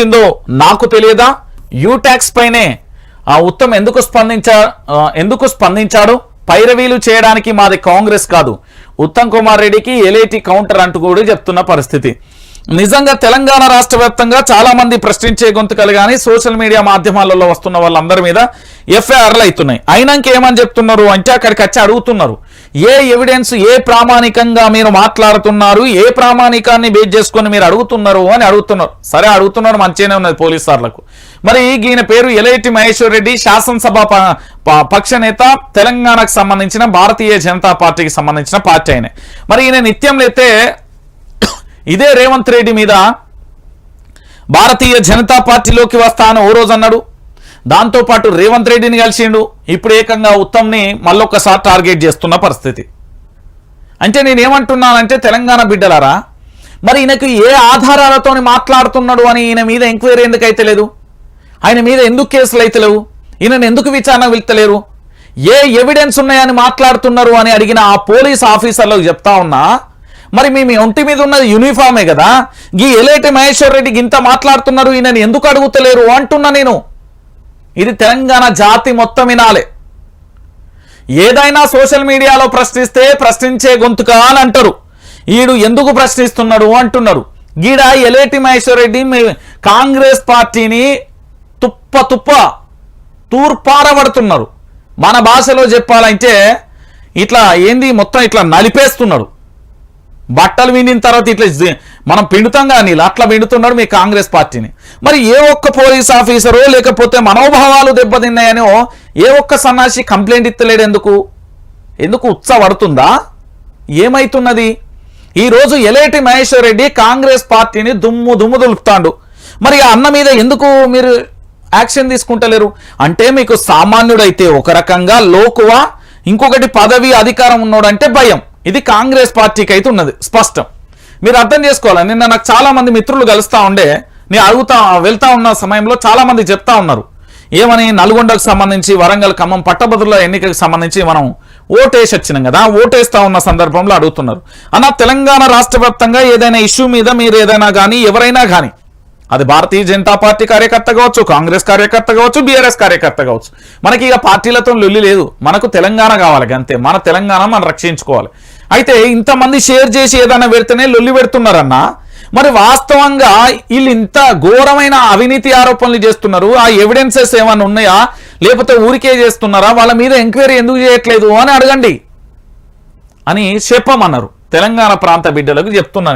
వచ్చిందో నాకు తెలియదా? యూటాక్స్ పైనే ఆ ఉత్తమ్ ఎందుకు స్పందించా ఎందుకు స్పందించాడు? పైరవీలు చేయడానికి మాది కాంగ్రెస్ కాదు. ఉత్తమ్ కుమార్ రెడ్డికి ఎలేటి కౌంటర్ అంటూ కూడా చెప్తున్న పరిస్థితి. నిజంగా తెలంగాణ రాష్ట్ర వ్యాప్తంగా చాలా మంది ప్రశ్నించే గొంతుకలు కానీ సోషల్ మీడియా మాధ్యమాలలో వస్తున్న వాళ్ళందరి మీద ఎఫ్ఐఆర్లు అవుతున్నాయి. అయినాక ఏమని చెప్తున్నారు అంటే అక్కడికి వచ్చి అడుగుతున్నారు. ఏ ఎవిడెన్స్ ఏ ప్రామాణికంగా మీరు మాట్లాడుతున్నారు ఏ ప్రామాణికాన్ని బేస్ చేసుకొని మీరు అడుగుతున్నారు అని అడుగుతున్నారు. సరే అడుగుతున్నారు మంచిగానే ఉన్నది పోలీస్ సార్లకు మరి ఈయన పేరు ఎలైటి మహేశ్వర్ రెడ్డి శాసనసభ పక్ష నేత తెలంగాణకు సంబంధించిన భారతీయ జనతా పార్టీకి సంబంధించిన పార్టీ ఆయన. మరి ఈయన నిత్యం లేతే ఇదే రేవంత్ రెడ్డి మీద భారతీయ జనతా పార్టీలోకి వస్తాను ఓ రోజు అన్నాడు. దాంతోపాటు రేవంత్ రెడ్డిని కలిసిండు. ఇప్పుడు ఏకంగా ఉత్తమ్ని మళ్ళొక్కసారి టార్గెట్ చేస్తున్న పరిస్థితి. అంటే నేను ఏమంటున్నానంటే తెలంగాణ బిడ్డలారా మరి ఈయనకు ఏ ఆధారాలతోని మాట్లాడుతున్నాడు అని ఈయన మీద ఎంక్వైరీ ఎందుకు అయితే లేదు? ఆయన మీద ఎందుకు కేసులు అయితే లేవు? ఈయనను ఎందుకు విచారణ వెళ్తలేరు? ఏ ఎవిడెన్స్ ఉన్నాయని మాట్లాడుతున్నారు అని అడిగిన ఆ పోలీస్ ఆఫీసర్లకు చెప్తా ఉన్నా మరి మీ మీ ఒంటి మీద ఉన్నది యూనిఫామే కదా? ఈ ఎలేటి మహేశ్వర్ రెడ్డి ఇంత మాట్లాడుతున్నారు ఈయనని ఎందుకు అడుగుతలేరు అంటున్నా నేను. ఇది తెలంగాణ జాతి మొత్తం వినాలే. ఏదైనా సోషల్ మీడియాలో ప్రశ్నిస్తే ప్రశ్నించే గొంతుక అని అంటారు. ఈడు ఎందుకు ప్రశ్నిస్తున్నాడు అంటున్నారు. గీడ ఎలేటి మహేశ్వర్ రెడ్డి కాంగ్రెస్ పార్టీని తుప్ప తుప్ప తూర్పారబడుతున్నారు. మన భాషలో చెప్పాలంటే ఇట్లా ఏంది మొత్తం ఇట్లా నలిపేస్తున్నాడు బట్టలు విండిన తర్వాత ఇట్లా మనం పిండుతాం కానీ అట్లా పిండుతున్నాడు మీ కాంగ్రెస్ పార్టీని. మరి ఏ ఒక్క పోలీస్ ఆఫీసరో లేకపోతే మనోభావాలు దెబ్బతిన్నాయనో ఏ ఒక్క సన్నాసి కంప్లైంట్ ఇస్తలేడు ఎందుకు? ఎందుకు ఉత్సపడుతుందా ఏమైతున్నది? ఈరోజు ఎలేటి మహేశ్వర్ రెడ్డి కాంగ్రెస్ పార్టీని దుమ్ము దుమ్ము దులుపుతాడు. మరి ఆ అన్న మీద ఎందుకు మీరు యాక్షన్ తీసుకుంటలేరు? అంటే మీకు సామాన్యుడైతే ఒక రకంగా లోకువా? ఇంకొకటి పదవి అధికారం ఉన్నోడంటే భయం. ఇది కాంగ్రెస్ పార్టీకి అయితే ఉన్నది స్పష్టం. మీరు అర్థం చేసుకోవాలి నిన్న నాకు చాలా మంది మిత్రులు కలుస్తూ ఉండే నేను అడుగుతా వెళ్తా ఉన్న సమయంలో చాలా మంది చెప్తా ఉన్నారు. ఏమని నల్గొండకు సంబంధించి వరంగల్ ఖమ్మం పట్టభద్రుల ఎన్నికలకు సంబంధించి మనం ఓటేసి వచ్చినాం కదా ఓటేస్తా ఉన్న సందర్భంలో అడుగుతున్నారు. అన్న తెలంగాణ రాష్ట్ర వ్యాప్తంగా ఏదైనా ఇష్యూ మీద మీరు ఏదైనా కానీ ఎవరైనా కానీ అది భారతీయ జనతా పార్టీ కార్యకర్త కావచ్చు కాంగ్రెస్ కార్యకర్త కావచ్చు బీఆర్ఎస్ కార్యకర్త కావచ్చు. మనకి ఇక పార్టీలతో లొల్లి లేదు. మనకు తెలంగాణ కావాలి అంతే. మన తెలంగాణ మనం రక్షించుకోవాలి. అయితే ఇంతమంది షేర్ చేసి ఏదైనా పెడితేనే లొల్లి పెడుతున్నారన్నా మరి వాస్తవంగా వీళ్ళు ఇంత ఘోరమైన అవినీతి ఆరోపణలు చేస్తున్నారు. ఆ ఎవిడెన్సెస్ ఏమైనా ఉన్నాయా? లేకపోతే ఊరికే చేస్తున్నారా? వాళ్ళ మీద ఎంక్వైరీ ఎందుకు చేయట్లేదు అని అడగండి అని చెప్పమన్నారు. తెలంగాణ ప్రాంత బిడ్డలకు చెప్తున్నాను